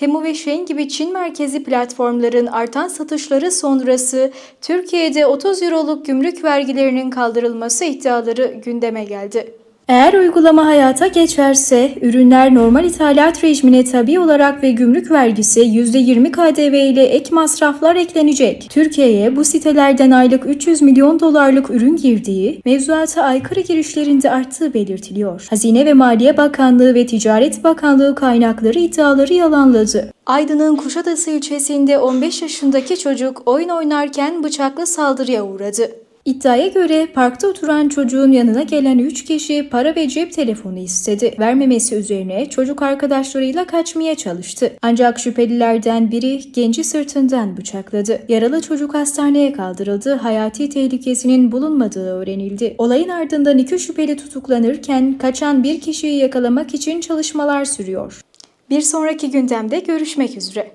Temu ve Shein gibi Çin merkezi platformların artan satışları sonrası Türkiye'de 30 euroluk gümrük vergilerinin kaldırılması iddiaları gündeme geldi. Eğer uygulama hayata geçerse, ürünler normal ithalat rejimine tabi olarak ve gümrük vergisi %20 KDV ile ek masraflar eklenecek. Türkiye'ye bu sitelerden aylık 300 milyon dolarlık ürün girdiği, mevzuata aykırı girişlerinde arttığı belirtiliyor. Hazine ve Maliye Bakanlığı ve Ticaret Bakanlığı kaynakları iddiaları yalanladı. Aydın'ın Kuşadası ilçesinde 15 yaşındaki çocuk oyun oynarken bıçaklı saldırıya uğradı. İddiaya göre parkta oturan çocuğun yanına gelen 3 kişi para ve cep telefonu istedi. Vermemesi üzerine çocuk arkadaşlarıyla kaçmaya çalıştı. Ancak şüphelilerden biri genci sırtından bıçakladı. Yaralı çocuk hastaneye kaldırıldı. Hayati tehlikesinin bulunmadığı öğrenildi. Olayın ardından iki şüpheli tutuklanırken kaçan bir kişiyi yakalamak için çalışmalar sürüyor. Bir sonraki gündemde görüşmek üzere.